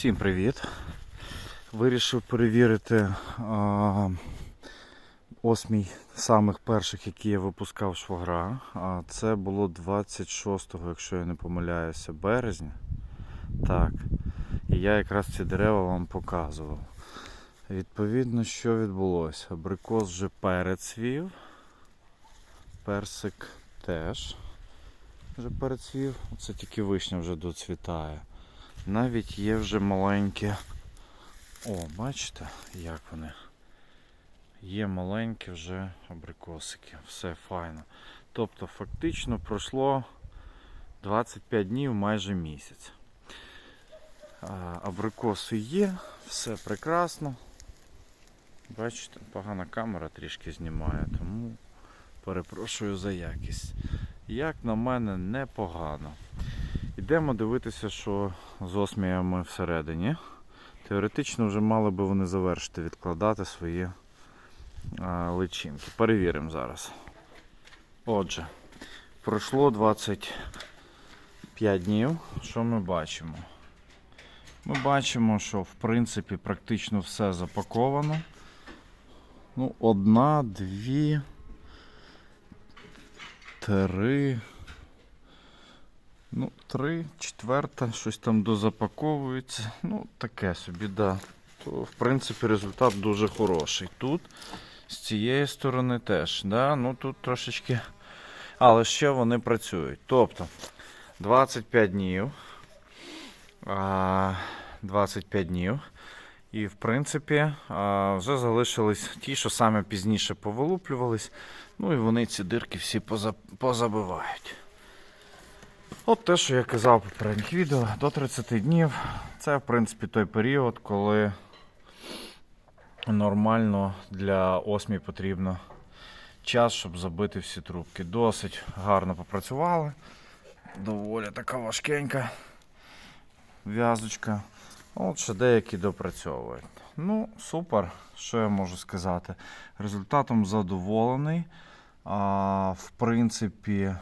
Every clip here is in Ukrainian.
Всім привіт! Вирішив перевірити а, ось мій самих перших, які я випускав швагра. Це було 26-го, якщо я не помиляюся, березня. Так. І я якраз ці дерева вам показував. Відповідно, що відбулося? Абрикос вже перецвів. Персик теж вже перецвів. Це тільки вишня вже доцвітає. Навіть є вже маленькі. О, бачите, як вони? Є маленькі вже абрикосики. Все файно. Тобто, фактично пройшло 25 днів майже місяць. Абрикоси є, все прекрасно. Бачите, погана камера трішки знімає, тому перепрошую за якість. Як на мене, непогано. Йдемо дивитися, що з осміями всередині. Теоретично вже мали би вони завершити відкладати свої личинки. Перевіримо зараз. Отже, пройшло 25 днів. Що ми бачимо? Ми бачимо, що в принципі практично все запаковано. Ну, одна, дві, три. Ну, три, четверта, щось там дозапаковується. Ну, таке собі, да. То, в принципі, результат дуже хороший. Тут, з цієї сторони теж. Да? Ну, тут трошечки. Але ще вони працюють. Тобто 25 днів. 25 днів. І, в принципі, вже залишились ті, що саме пізніше повилуплювались. Ну і вони ці дирки всі позабивають. От те, що я казав в попередніх відео, до 30 днів це в принципі той період, коли нормально для осмій потрібно час, щоб забити всі трубки. Досить гарно попрацювали. Доволі така важкенька в'язочка. От ще деякі допрацьовують. Ну, супер, що я можу сказати. Результатом задоволений. А, в принципі,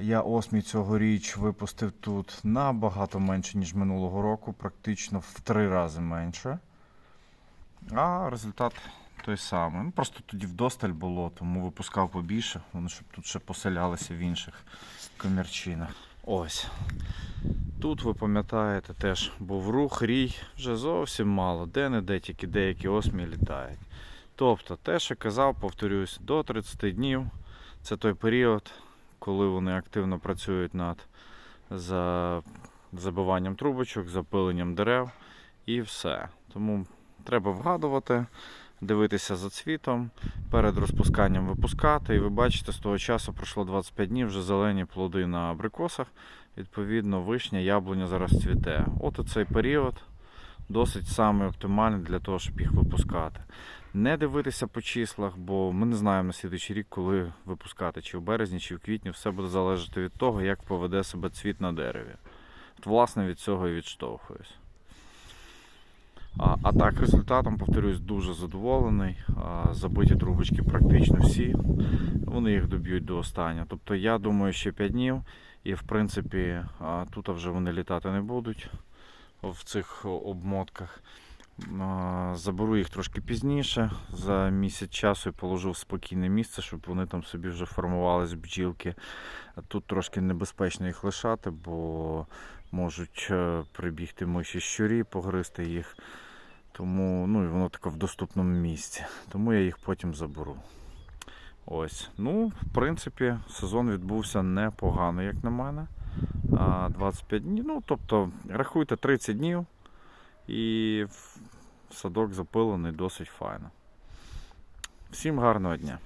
Я осмій цьогоріч випустив тут набагато менше, ніж минулого року, практично в три рази менше. А результат той самий. Ну, просто тоді вдосталь було, тому випускав побільше, вони щоб тут ще поселялися в інших комірчинах. Ось. Тут ви пам'ятаєте, теж був рух, рій, вже зовсім мало, де-не-де тільки деякі осмі літають. Тобто, те, що казав, повторюсь, до 30 днів це той період коли вони активно працюють над за забиванням трубочок, запиленням дерев і все. Тому треба вгадувати, дивитися за цвітом, перед розпусканням випускати. І ви бачите, з того часу пройшло 25 днів, вже зелені плоди на абрикосах. Відповідно, вишня, яблуня зараз цвіте. От у період досить саме оптимальний для того, щоб їх випускати. Не дивитися по числах, бо ми не знаємо на слідуючий рік, коли випускати, чи в березні, чи в квітні. Все буде залежати від того, як поведе себе цвіт на дереві. От, власне, від цього і відштовхуюсь. А, а так, результатом, повторюсь, дуже задоволений. А, забиті трубочки практично всі. Вони їх доб'ють до останнього. Тобто, я думаю, ще 5 днів, і в принципі, а, тут вже вони літати не будуть в цих обмотках. Заберу їх трошки пізніше, за місяць часу і положу в спокійне місце, щоб вони там собі вже формувались бджілки. Тут трошки небезпечно їх лишати, бо можуть е, прибігти миші щурі, погризти їх. Тому ну, і воно таке в доступному місці. Тому я їх потім заберу. Ось. Ну, в принципі, сезон відбувся непогано, як на мене. А, 25 днів. Ну, тобто, рахуйте 30 днів. І садок запилений досить файно. Всім гарного дня!